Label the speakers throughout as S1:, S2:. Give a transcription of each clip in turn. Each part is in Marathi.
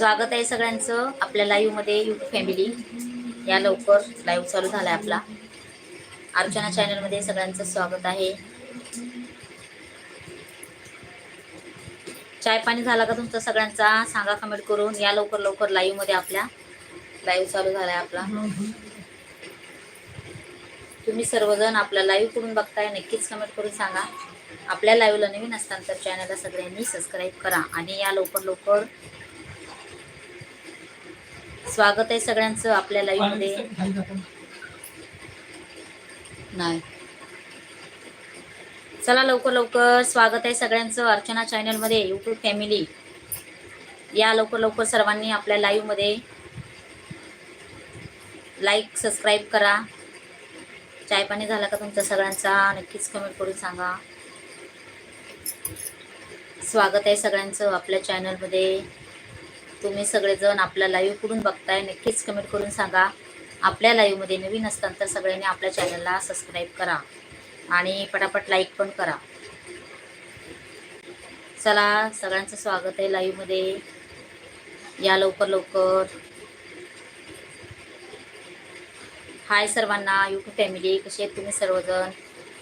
S1: स्वागत आहे सगळ्यांचं आपल्या लाईव्हमध्ये यू फॅमिली या लवकर लाईव्ह चालू झाला आहे आपला. अर्चना चॅनलमध्ये सगळ्यांचं स्वागत आहे. चाय पाणी झाला का तुमचा सगळ्यांचा? सांगा कमेंट करून. या लवकर लवकर लाईव्हमध्ये आपल्या. लाईव्ह चालू आहे आपला. तुम्ही सर्वजण आपला लाईव्ह करून बघताय नक्कीच कमेंट करून सांगा. आपल्या लाईव्हला नवीन असताना तर चॅनलला सगळ्यांनी सबस्क्राईब करा आणि या लवकर लवकर स्वागत आहे सगळ्यांचं आपल्या लाईव्हमध्ये. नाही. चला लवकर लवकर स्वागत आहे सगळ्यांचं अर्चना चॅनलमध्ये युट्यूब फॅमिली या लवकर लवकर सर्वांनी आपल्या लाईव्हमध्ये लाईक सबस्क्राईब करा. चाय पाणी झाला का तुमचा सगळ्यांचा? नक्कीच कमेंट करून सांगा. स्वागत आहे सगळ्यांचं आपल्या चॅनलमध्ये तुम्ही सगळेजण आपल्या लाईव्ह कुठून बघताय नक्कीच कमेंट करून सांगा. आपल्या लाईव्हमध्ये नवीन असताना तर सगळ्यांनी आपल्या चॅनलला सबस्क्राईब करा आणि पटापट लाईक पण करा. चला सगळ्यांचं स्वागत आहे लाईव्हमध्ये या लवकर लवकर. हाय सर्वांना यूट्यूब फॅमिली कशी आहेत तुम्ही सर्वजण?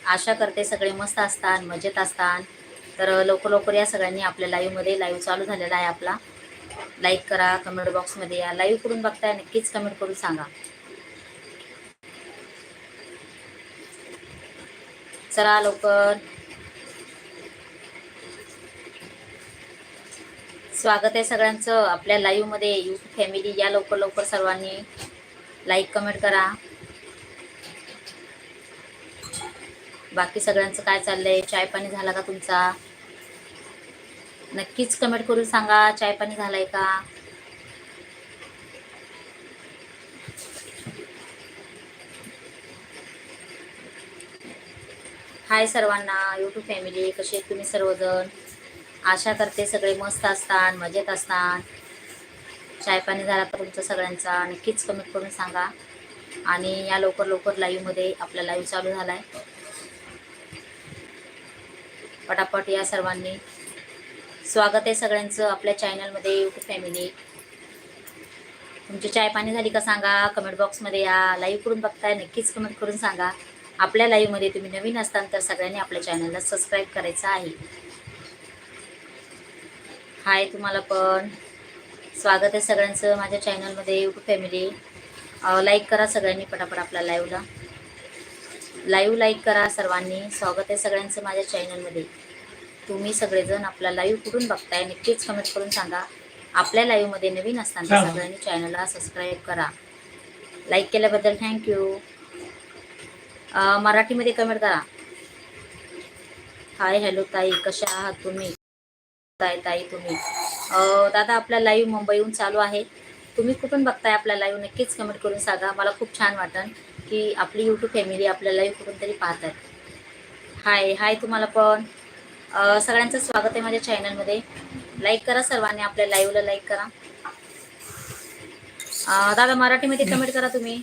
S1: आशा करते सगळे मस्त असतात मजेत असतात. तर लवकर लवकर या सगळ्यांनी आपल्या लाईव्हमध्ये लाईव्ह चालू झालेला आहे आपला. लाईक करा कमेंट बॉक्समध्ये या. लाईव्ह करून बघताय नक्कीच कमेंट करून सांगा. चला लवकर. स्वागत आहे सगळ्यांचं आपल्या लाईव्हमध्ये यूट्यूब फॅमिली या लवकर लवकर सर्वांनी. लाईक कमेंट करा. बाकी सगळ्यांचं काय चाललंय? चाय पाणी झाला का तुमचा? नक्कीच कमेंट करून सांगा चाय पाणी झालाय का? हाय सर्वांना यूट्यूब फॅमिली कसे आहेत तुम्ही सर्वजण? आशा करते सगळे मस्त असतात मजेत असतात. चाय पाणी झाला तर तुमचा सगळ्यांचा नक्कीच कमेंट करून सांगा. आणि या लवकर लवकर लाईव्हमध्ये आपला लाईव्ह चालू झाला आहे पटापट या सर्वांनी. स्वागत आहे सगळ्यांचं आपल्या चॅनलमध्ये युट्यूब फॅमिली तुमची चाय पाणी झाली का सांगा? कमेंट बॉक्समध्ये या. लाईव्ह करून बघताय नक्कीच कमेंट करून सांगा. आपल्या लाईव्हमध्ये तुम्ही नवीन असताल तर सगळ्यांनी आपल्या चॅनलला सबस्क्राईब करायचं आहे. हाय तुम्हाला पण. स्वागत आहे सगळ्यांचं माझ्या चॅनलमध्ये यूट्यूब फॅमिली लाईक करा सगळ्यांनी पटापट आपल्या लाईव्हला लाईव्ह लाईक करा सर्वांनी. स्वागत आहे सगळ्यांचं माझ्या चॅनलमध्ये तुम्ही सगळेजण आपला लाईव्ह कुठून बघताय नक्कीच कमेंट करून सांगा. आपल्या लाईव्हमध्ये नवीन असताना सगळ्यांनी चॅनलला सबस्क्राईब करा. लाईक केल्याबद्दल थँक्यू मराठीमध्ये कमेंट करा. हाय हॅलो ताई. कशा आहात तुम्ही? ताई ताई तुम्ही. दादा आपला लाईव्ह मुंबईहून चालू आहे. तुम्ही कुठून बघताय आपला लाईव्ह नक्कीच कमेंट करून सांगा. मला खूप छान वाटन की आपली यूट्यूब फॅमिली आपल्या लाईव्ह कुठून तरी पाहतात हाय हाय तुम्हाला पण. सगळ्यांचं स्वागत आहे माझ्या चॅनलमध्ये लाईक करा सर्वांनी आपल्या लाईव्हला लाईक करा. दादा मराठीमध्ये कमेंट करा तुम्ही.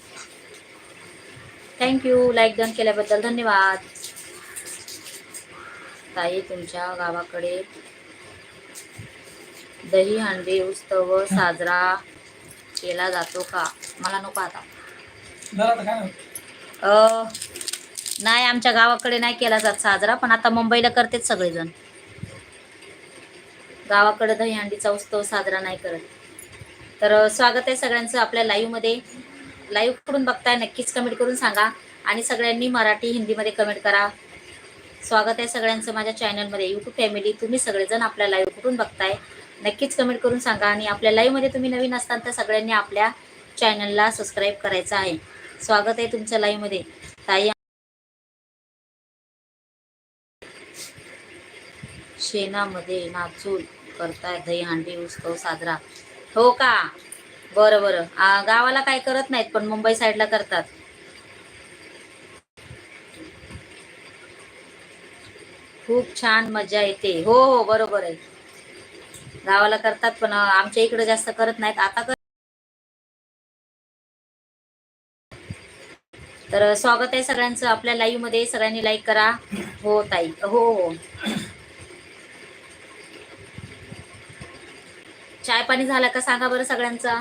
S1: थँक्यू लाईक डन केल्याबद्दल धन्यवाद. ताई तुमच्या गावाकडे दही हंडी उत्सव साजरा केला जातो का? मला नको आता. अ, नाही आमच्या गावाकडे नाही केला जात साजरा पण आता मुंबईला करतेच सगळेजण. गावाकडे दहीहंडीचा उत्सव साजरा नाही करत. तर स्वागत आहे सगळ्यांचं आपल्या लाईव्हमध्ये लाईव्ह कुठून बघताय नक्कीच कमेंट करून सांगा. आणि सगळ्यांनी मराठी हिंदीमध्ये कमेंट करा. स्वागत आहे सगळ्यांचं माझ्या चॅनलमध्ये यूट्यूब फॅमिली तुम्ही सगळेजण आपल्या लाईव्ह कुठून बघताय. नक्कीच कमेंट करून सांगा. आणि आपल्या लाईव्हमध्ये तुम्ही नवीन असताल तर सगळ्यांनी आपल्या चॅनलला सबस्क्राईब करायचं आहे. स्वागत आहे तुमचं लाईव्हमध्ये ताई शेणामध्ये नाचून करताय दहीहंडी उत्सव साजरा. हो का? बरं बरं. गावाला काय करत नाहीत पण मुंबई साईडला करतात. खूप छान मजा येते. हो हो बरोबर आहे. गावाला करतात पण आमच्या इकडे जास्त करत नाहीत. आता कर तर स्वागत आहे सगळ्यांचं. आपल्या लाईव्हमध्ये सगळ्यांनी लाईक करा. हो ताई. हो हो. चाय पाणी झाला का सांगा बरं सगळ्यांचा.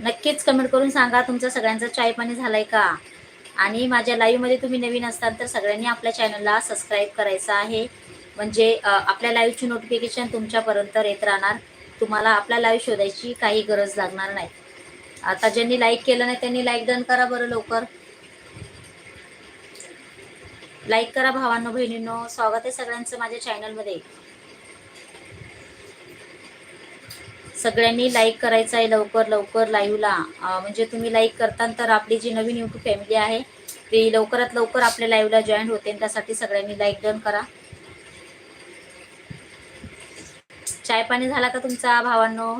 S1: नक्कीच कमेंट करून सांगा तुमचा सगळ्यांचा चाय पाणी झालाय का. आणि माझ्या लाईव्हमध्ये तुम्ही नवीन असताल तर सगळ्यांनी आपल्या चॅनलला सबस्क्राईब करायचं आहे. म्हणजे आपल्या लाईव्हची नोटिफिकेशन तुमच्यापर्यंत येत राहणार. तुम्हाला आपला लाईव्ह शोधायची काही गरज लागणार नाही. आता ज्यांनी लाईक केलं नाही त्यांनी लाईक डन करा बरं लवकर. लाईक करा भावांनो बहिणींनो. स्वागत आहे सगळ्यांचं माझ्या चॅनलमध्ये सगळ्यांनी लाईक करायचं आहे लवकर लवकर लाईव्हला म्हणजे तुम्ही लाईक करता तर आपली जी नवीन यूट्यूब फॅमिली आहे ती लवकरात लवकर आपल्या लाईव्हला जॉईन होते त्यासाठी सगळ्यांनी लाईक डन करा. चाय पाणी झाला का तुमचा भावांनो?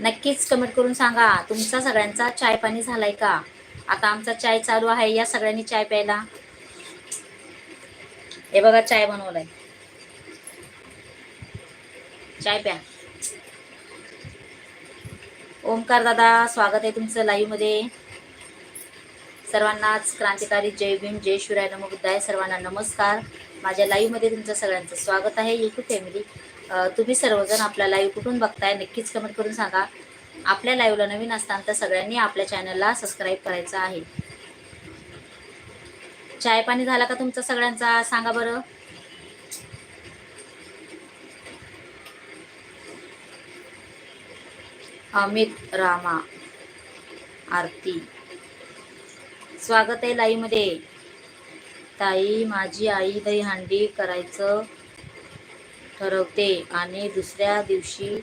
S1: नक्कीच कमेंट करून सांगा तुमचा सगळ्यांचा चाय पाणी झालाय का? आता आमचा चाय चालू आहे या सगळ्यांनी चाय प्यायला. हे बघा चाय बनवलाय. चाय प्या. ओमकार दादा स्वागत आहे तुमचं लाईव्हमध्ये. सर्वांनाच क्रांतिकारी जय भीम जय शिवराय नम बुद्धाय सर्वांना नमस्कार. माझ्या लाईव्हमध्ये तुमचं सगळ्यांचं स्वागत आहे. युट्यूब फॅमिली तुम्ही सर्वजण आपला लाईव्ह कुठून बघताय नक्कीच कमेंट करून सांगा. आपल्या लाईव्हला नवीन असताना तर सगळ्यांनी आपल्या चॅनलला सबस्क्राईब करायचं आहे. चाय पाणी झाला का तुमचा सगळ्यांचा? सांगा बरं. अमित रामा आरती. स्वागत आहे लाईमध्ये. ताई माझी आई दहीहंडी करायचं ठरवते आणि दुसऱ्या दिवशी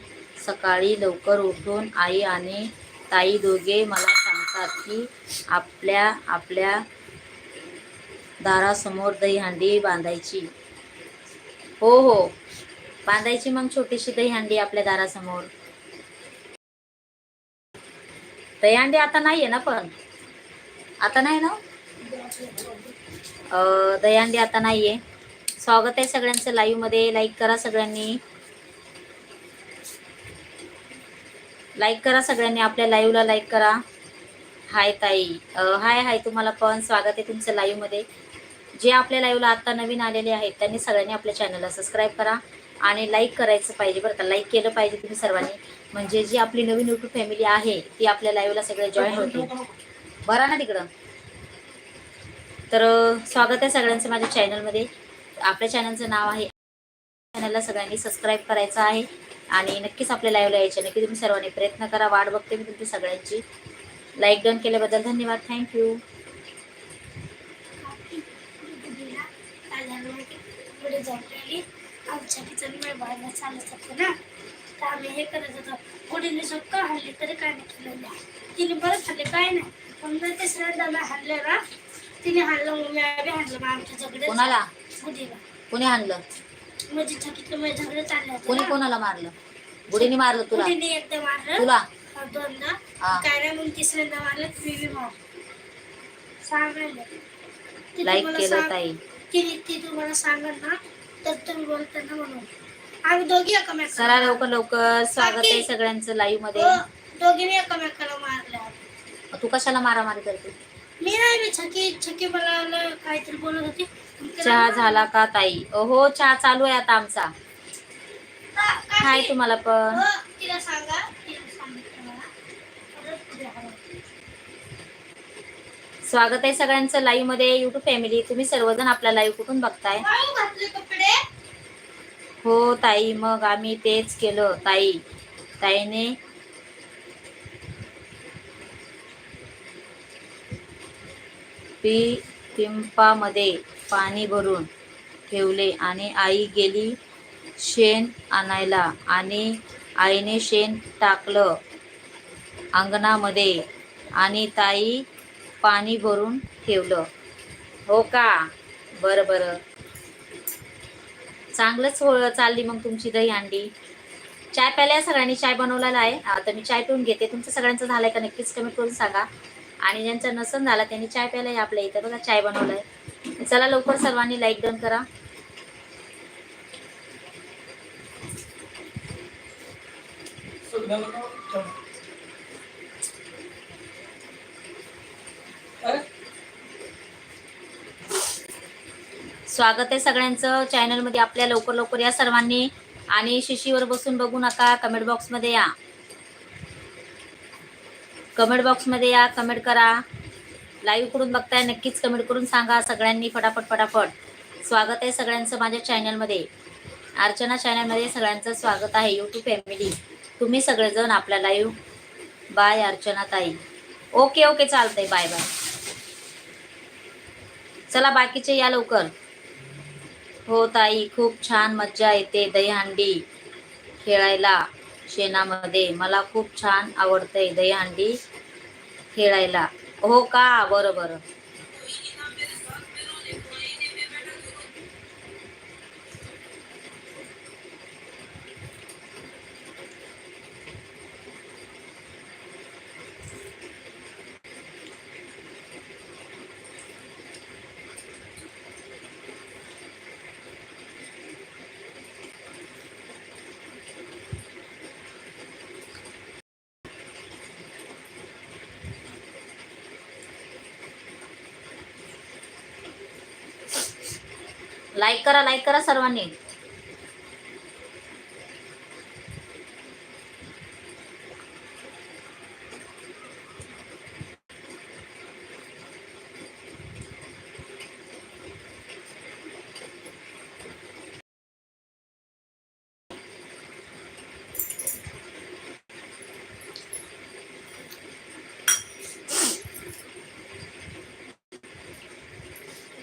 S1: सकाळी लवकर उठून आई आणि ताई दोघे मला सांगतात की आपल्या आपल्या दारासमोर दहीहंडी बांधायची. हो हो. बांधायची मग छोटीशी दहीहंडी आपल्या दारासमोर. दहीहंडी आता नाहीये ना पण? आता नाही ना? अं, आता नाहीये. स्वागत आहे सगळ्यांचं लाईव्हमध्ये. लाईक करा सगळ्यांनी. लाईक करा सगळ्यांनी. आपल्या लाईव्हला लाईक करा. हाय ताई. हाय हाय तुम्हाला पण. स्वागत आहे तुमचं लाईव्हमध्ये. जे आपल्या लाईव्हला आता नवीन आलेले आहेत त्यांनी सगळ्यांनी आपल्या चॅनलला सबस्क्राईब करा. आणि लाईक करायचं पाहिजे बरं का. लाईक केलं पाहिजे तुम्ही सर्वांनी. म्हणजे जी आपली नवीन युट्यूब फॅमिली आहे ती आपल्या लाईव्हला सगळे जॉईन होते बरा ना तिकडं? तर स्वागत आहे सगळ्यांचं माझ्या चॅनलमध्ये आपल्या चॅनलचं नाव आहे. चॅनलला सगळ्यांनी सबस्क्राईब करायचं आहे. आणि नक्कीच आपल्या लाईव्हला यायचे. नक्की तुम्ही सर्वांनी प्रयत्न करा. वाट बघते मी तुमची सगळ्यांची. लाईक डन केल्याबद्दल धन्यवाद. थँक्यू
S2: आमच्या किचन बाहेर चालत होतो ना? तर आम्ही हे करत होतो. गुडीने सगळं हल्ली तरी काय नाही. तिने बरंच हल्ले काय नाही. पण जर तिसऱ्यांदा हल्ले ना तिने हाणलं मग मी बी हाणलं मग आमच्या झगडे
S1: कोणाला?
S2: गुडीला
S1: कोणी
S2: म्हणजे थकीतलं माझे झगडे चालले
S1: कोणी. कोणाला मारलं? बुडीने मारलं तुला?
S2: गुडीने एकदा मारलं.
S1: तुला?
S2: हा, दोनदा.
S1: हा.
S2: काय नाही मग तिसऱ्यांदा मारलं मी बी मार सांगायला. ती
S1: लाईक
S2: तुम्हाला
S1: केलं
S2: सांग-
S1: ताई.
S2: तिने ती तुम्हाला सांगत ना तर तुम्ही बोलताना म्हणून. आम्ही दोघी
S1: चला लवकर लवकर. स्वागत आहे सगळ्यांचं लाईव्हमध्ये.
S2: हो, दोघीने एकमेकाला मारल्या.
S1: तू कशाला मारामारी करते?
S2: मी नाही मी छकी छकी मला काहीतरी बोलत होती.
S1: चहा झाला का ताई? हो चहा चालू आहे आता आमचा.
S2: का- का-
S1: हाय तुम्हाला पण.
S2: हो, तिला सांगा तिला सांगितलं मला. परत उद्या हवं.
S1: स्वागत आहे सगळ्यांचं लाईव्हमध्ये. युट्यूब फॅमिली तुम्ही सर्वजण आपला लाईव्ह कुठून बघताय?
S2: वाळू घातले कपडे.
S1: हो ताई मग आम्ही तेच केलं ताई. ताईने पी पिंपामध्ये पाणी भरून ठेवले आणि आई गेली शेण आणायला आणि आईने शेण टाकलं अंगणामध्ये आणि ताई पाणी भरून ठेवलं. हो का? बरं बरं. चांगलंच हो चालली मग तुमची दही अंडी. चाय प्यायला सगळ्यांनी चाय बनवलेला आहे. आता मी चाय पिऊन घेते. तुमचं सगळ्यांचं झालंय का नक्कीच कमेंट करून सांगा. आणि ज्यांचं नसन झाला त्यांनी चाय प्यायला आहे आपल्या इथं. बघा चाय बनवलाय. चला लवकर सर्वांनी लाईक डन करा. स्वागत आहे सगळ्यांचं. चॅनलमध्ये आपल्या लवकर लवकर या सर्वांनी. आणि शिशीवर बसून बघू नका कमेंट बॉक्समध्ये या. कमेंट बॉक्समध्ये या कमेंट करा. लाईव्ह करून बघताय नक्कीच कमेंट करून सांगा सगळ्यांनी फटाफट फटाफट. स्वागत आहे सगळ्यांचं माझ्या चॅनलमध्ये अर्चना चॅनलमध्ये सगळ्यांचं स्वागत आहे. यूट्यूब फॅमिली तुम्ही सगळेजण आपल्या live bye Archana tai. Okay okay चालतंय. बाय बाय चला बाकीचे या लवकर. हो ताई खूप छान मज्जा येते दहीहंडी खेळायला शेणामध्ये. मला खूप छान आवडतंय दहीहंडी खेळायला. हो का? बरं बरं लाईक करा लाईक करा सर्वांनी.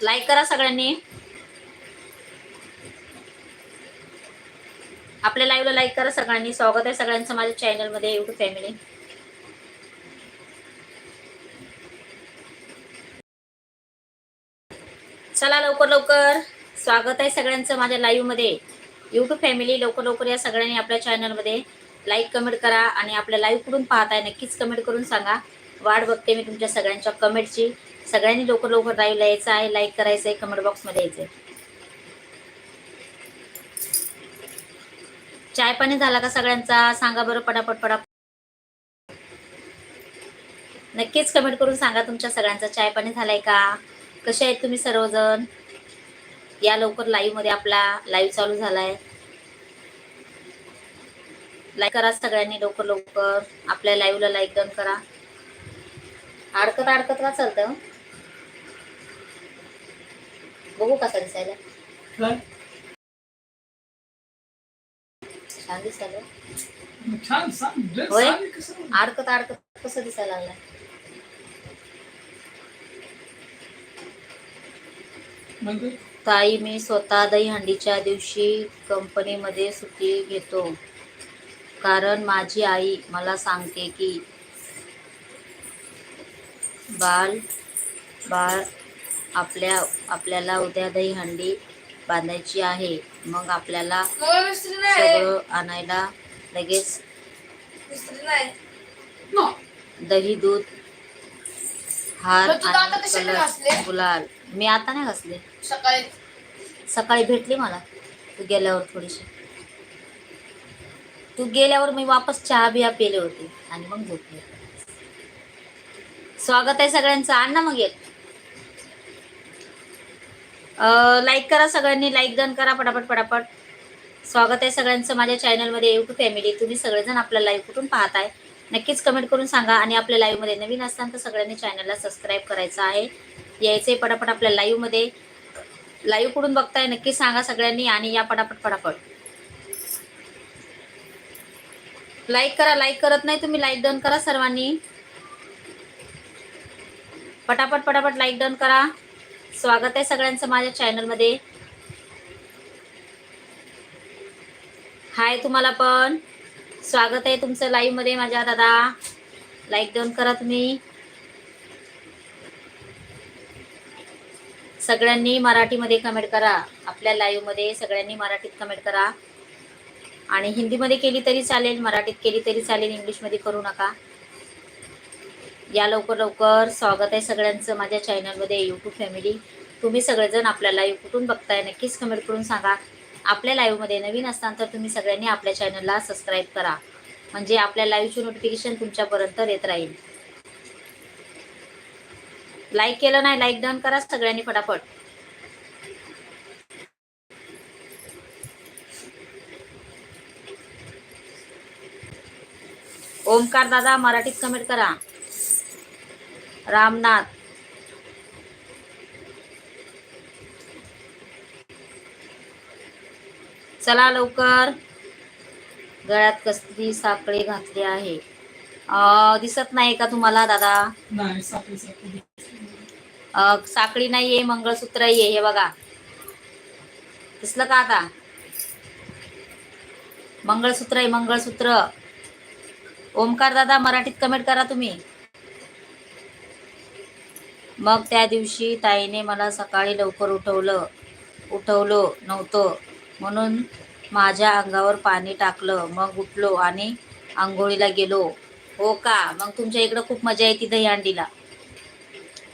S1: लाईक करा सगळ्यांनी आपल्या लाईव्हला लाईक करा. सगळ्यांनी स्वागत आहे सगळ्यांचं माझ्या चॅनलमध्ये युट्यूब फॅमिली चला लवकर लवकर. स्वागत आहे सगळ्यांचं माझ्या लाईव्हमध्ये युट्यूब फॅमिली लवकर लवकर या सगळ्यांनी आपल्या चॅनलमध्ये लाईक कमेंट करा आणि आपल्या लाईव्ह कुठून पाहताय नक्कीच कमेंट करून सांगा. वाट बघते मी तुमच्या सगळ्यांच्या कमेंटची सगळ्यांनी लवकर लवकर लाईव्हला यायचं आहे लाईक करायचं आहे कमेंट बॉक्समध्ये यायचं आहे चाय पाणी झाला का सगळ्यांचा? सांगा बरं पटापट पटापट. नक्कीच कमेंट करून सांगा तुमच्या सगळ्यांचा चाय पाणी झालाय का? कसे आहेत तुम्ही सर्वजण? या लवकर लाईव्हमध्ये आपला लाईव्ह चालू झालाय. लाईक करा सगळ्यांनी लवकर लवकर. आपल्या लाईव्हला लाईक डन करा. अडकत अडकत का चालतं? बघू कसा दिसायला. छान दिसायला.
S3: छान सांग ड्रेस
S1: होय?
S3: आणि कसं
S1: अडकत अडकत कसं दिसायला लागलाय
S3: म्हणजे?
S1: ताई मी स्वतः दहीहंडीच्या दिवशी कंपनीमध्ये सुट्टी घेतो. कारण माझी आई मला सांगते की बाल बाळ आपल्या आपल्याला उद्या दहीहंडी बांधायची आहे. मग आपल्याला सगळं आणायला लगेच. दही दूध हार? गुलाल. मी आता नाही घासले.
S4: सकाळी.
S1: सकाळी भेटली मला. तू गेल्यावर थोडीशी. तू गेल्यावर मी वापस चहा बिया पेले होते आणि मग झोपले. स्वागत आहे सगळ्यांचं. आण ना मग एक. लाईक करा सगळ्यांनी लाईक डन करा पटापट पटापट. स्वागत आहे सगळ्यांचं माझ्या चॅनलमध्ये टू फॅमिली तुम्ही सगळेजण आपल्या लाईव्ह कुठून पाहताय? नक्कीच कमेंट करून सांगा. आणि आपल्या लाईव्हमध्ये नवीन असताना तर सगळ्यांनी चॅनलला सबस्क्राईब करायचं आहे. यायचे पटापट आपल्या लाईव्हमध्ये लाईव्ह कुठून बघताय नक्की सांगा सगळ्यांनी आणि या पटापट पटापट. लाईक करा लाईक करत नाही तुम्ही लाईक डन करा सर्वांनी. पटापट पटापट लाईक डन करा. स्वागत आहे सगळ्यांचं माझ्या चॅनलमध्ये. हाय तुम्हाला पण. स्वागत आहे तुमचं लाईव्हमध्ये माझ्या दादा. लाईक देऊन करा तुम्ही. सगळ्यांनी मराठीमध्ये कमेंट करा. आपल्या लाईव्हमध्ये सगळ्यांनी मराठीत कमेंट करा. आणि हिंदीमध्ये केली तरी चालेल मराठीत केली तरी चालेल इंग्लिशमध्ये करू नका. या लवकर लवकर स्वागत आहे सगळ्यांचं माझ्या चॅनलमध्ये यूट्यूब फॅमिली तुम्ही सगळेजण आपल्या लाईव्ह कुठून बघताय नक्कीच कमेंट करून सांगा. आपल्या लाईव्हमध्ये नवीन असताना तर तुम्ही सगळ्यांनी आपल्या चॅनलला सबस्क्राईब करा. म्हणजे आपल्या लाईव्हचे नोटिफिकेशन तुमच्यापर्यंत येत राहील. लाईक केलं नाही लाईक डन करा सगळ्यांनी फटाफट. ओमकार दादा मराठीत कमेंट करा. रामनाथ. चला लवकर. गळ्यात कसली साखळी घातली आहे. दिसत नाही का तुम्हाला दादा?
S3: साखळी
S1: नाहीये मंगळसूत्र आहे हे बघा. दिसलं का आता? मंगळसूत्र आहे मंगळसूत्र. ओमकार दादा मराठीत कमेंट करा तुम्ही. मग त्या दिवशी ताईने मला सकाळी लवकर उठवलं. उठवलं नव्हतं. म्हणून माझ्या अंगावर पाणी टाकलं. मग उठलो आणि आंघोळीला गेलो. हो का? मग तुमच्या इकडं खूप मजा येते दहीहंडीला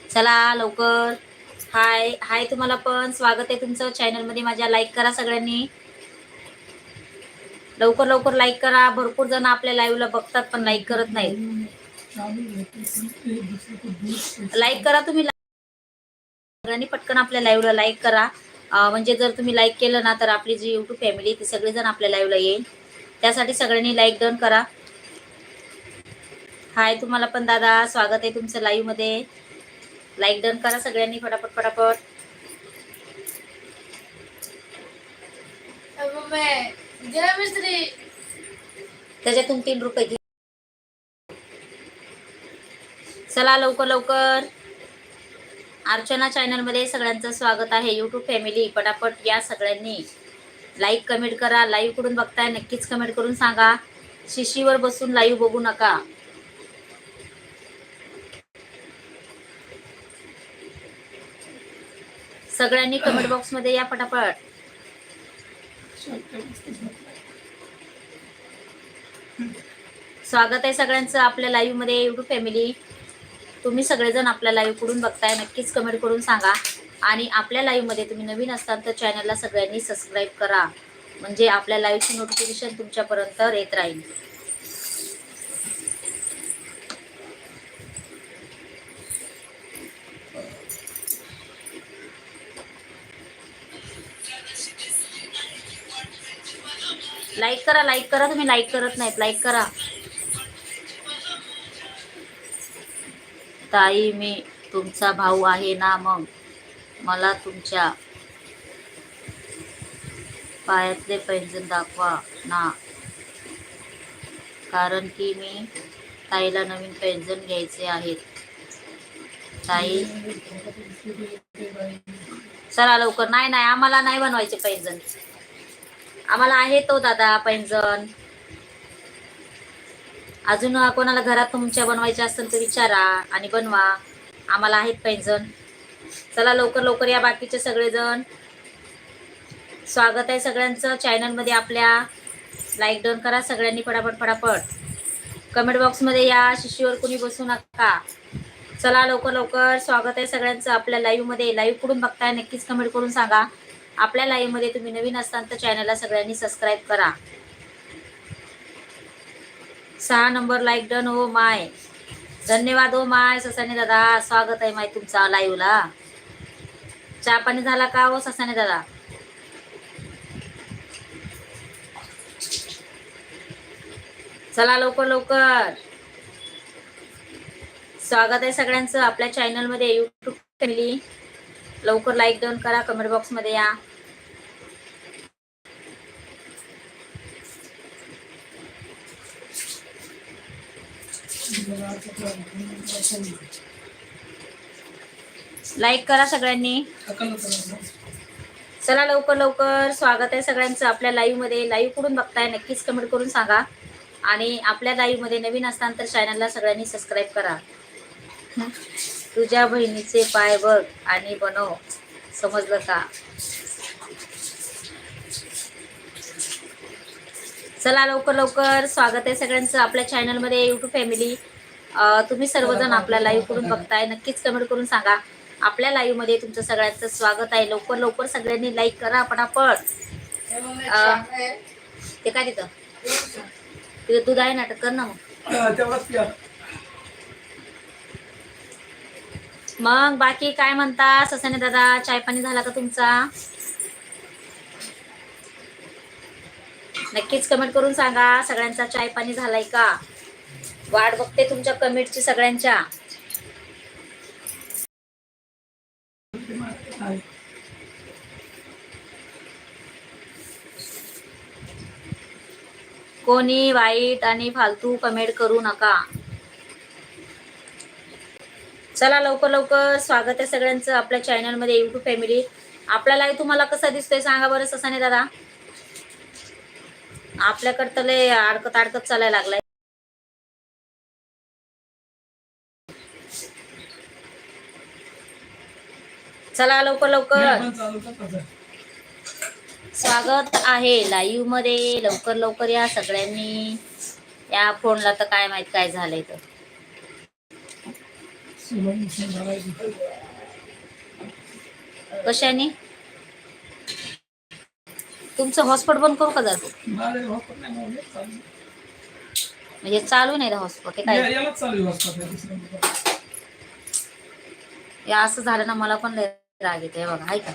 S1: चला लवकर. हाय. हाय तुम्हाला पण. स्वागत आहे तुमचं चॅनलमध्ये. माझ्या लाईक करा सगळ्यांनी. लवकर लवकर लाईक करा. भरपूर जण आपल्या लाईव्हला बघतात पण लाईक करत नाहीत. लाईक करा तुम्ही. सगळ्यांनी पटकन आपल्या लाईव्हला लाईक करा. म्हणजे जर तुम्ही लाईक केलं ना तर आपली जी युट्यूब फॅमिली ती सगळेजण आपल्या लाईव्हला येईल. त्यासाठी सगळ्यांनी लाईक डन करा. हाय तुम्हाला पण दादा स्वागत आहे तुमचं लाईव्हमध्ये. लाईक डन करा सगळ्यांनी फटाफट फटाफट. त्याच्यातून तीन रुपये चला लवकर लवकर. अर्चना चॅनलमध्ये सगळ्यांचं स्वागत आहे. यूट्यूब फॅमिली पटापट या सगळ्यांनी. लाईक कमेंट करा. लाईव्हकडून बघताय नक्कीच कमेंट करून सांगा. शिशीवर बसून लाईव्ह बघू नका. सगळ्यांनी कमेंट बॉक्समध्ये या पटापट. स्वागत आहे सगळ्यांचं आपल्या लाईव्हमध्ये युट्यूब फॅमिली तुम्ही सगळेजण आपल्या लाईव्हकडून बघताय नक्कीच कमेंट करून सांगा. आणि आपल्या लाईव्हमध्ये तुम्ही नवीन असताल तर चॅनलला सगळ्यांनी सबस्क्राईब करा. म्हणजे आपल्या लाईव्हची नोटिफिकेशन तुमच्यापर्यंत येत राहील. लाईक करा लाईक करा. तुम्ही लाईक करत नाहीत लाईक करा. ताई मी तुमचा भाऊ आहे ना मग? मला तुमच्या पायातले पैंजण दाखवा ना. कारण की मी ताईला नवीन पैंजण घ्यायचे आहेत. ताई? चला लवकर. नाही नाही आम्हाला नाही बनवायचे पैंजण. आम्हाला आहे तो दादा पैंजण. अजून कोणाला घरात तुमच्या बनवायचे असेल तर विचारा आणि बनवा. आम्हाला आहेत पैजण चला लवकर लवकर या बाकीचे सगळेजण. स्वागत आहे सगळ्यांचं. चॅनलमध्ये आपल्या लाईक डन करा. सगळ्यांनी फटाफट फटाफट. कमेंट बॉक्समध्ये या. शिशीवर कुणी बसू नका. चला लवकर लवकर. स्वागत आहे सगळ्यांचं आपल्या लाईव्हमध्ये लाईव्ह कुठून बघताय नक्कीच कमेंट करून सांगा. आपल्या लाईव्हमध्ये तुम्ही नवीन असताना तर चॅनलला सगळ्यांनी सबस्क्राईब करा. सहा नंबर लाईक डन हो माय. धन्यवाद हो माय ससाने दादा. स्वागत आहे माय तुमचा लाईव्हला चहा पाणी झाला का हो ससाने दादा? चला लवकर लवकर. स्वागत आहे सगळ्यांचं आपल्या चॅनलमध्ये युट्यूब फॅमिली लवकर लाईक डन करा कमेंट बॉक्समध्ये या. लाईक करा सगळ्यांनी. चला लवकर लवकर स्वागत आहे सगळ्यांचं आपल्या लाईव्हमध्ये. लाईव्हकडून बघताय नक्कीच कमेंट करून सांगा. आणि आपल्या लाईव्हमध्ये नवीन असताल तर चॅनलला सगळ्यांनी सबस्क्राईब करा. तुझ्या बहिणीचे पाय बघ आणि बनव. समजलं का? चला लवकर लवकर स्वागत आहे सगळ्यांचं आपल्या चॅनलमध्ये युट्यूब फॅमिली तुम्ही सर्वजण आपल्या लाईव्हकडून बघताय नक्कीच कमेंट करून सांगा. आपल्या लाईव्हमध्ये तुमचं सगळ्यांचं स्वागत आहे. लवकर लवकर सगळ्यांनी लाईक करा पटापट. ते काय तिथं? तिथं दूध आहे नाटक कर ना मग बाकी काय म्हणता ससाने दादा चाय पाणी झाला का तुमचा? नक्कीच कमेंट करून सांगा. सगळ्यांचा चाय पाणी झालाय का? वाट बघते तुमच्या कमेंटची सगळ्यांच्या. कोणी वाईट आणि फालतू कमेंट करू नका. चला लवकर लवकर स्वागत आहे सगळ्यांचं आपल्या चॅनलमध्ये युट्यूब फॅमिली आपल्याला तुम्हाला कसा दिसतोय सांगा बरं ससाने दादा. आपल्याकडं तर लय अडकत अडकत चालायला लागलाय. चला लवकर लवकर. स्वागत आहे लाईव्हमध्ये. लवकर लवकर या सगळ्यांनी. या फोनला तर काय माहीत काय झालंय तर. कशाने? तुमचं हॉटस्पॉट बंद करू का
S3: चालू.
S1: म्हणजे चालू नाही हॉटस्पॉट हे काय? असं झालं ना मला पण राग येते बघा आहे का